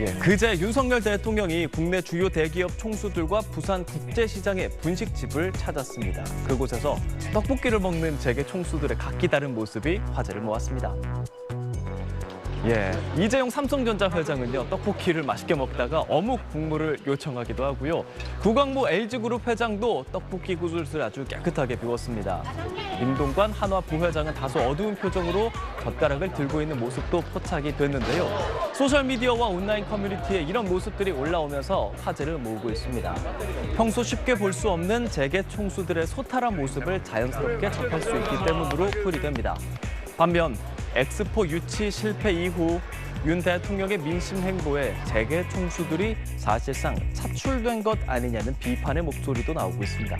예, 그제 윤석열 대통령이 국내 주요 대기업 총수들과 부산 국제시장의 분식집을 찾았습니다. 그곳에서 떡볶이를 먹는 재계 총수들의 각기 다른 모습이 화제를 모았습니다. 예, 이재용 삼성전자 회장은요 떡볶이를 맛있게 먹다가 어묵 국물을 요청하기도 하고요. 구광모 LG그룹 회장도 떡볶이 그릇을 아주 깨끗하게 비웠습니다. 임동관 한화 부회장은 다소 어두운 표정으로 젓가락을 들고 있는 모습도 포착이 됐는데요. 소셜 미디어와 온라인 커뮤니티에 이런 모습들이 올라오면서 화제를 모으고 있습니다. 평소 쉽게 볼 수 없는 재계 총수들의 소탈한 모습을 자연스럽게 접할 수 있기 때문으로 풀이됩니다. 반면 엑스포 유치 실패 이후 윤 대통령의 민심 행보에 재계 총수들이 사실상 차출된 것 아니냐는 비판의 목소리도 나오고 있습니다.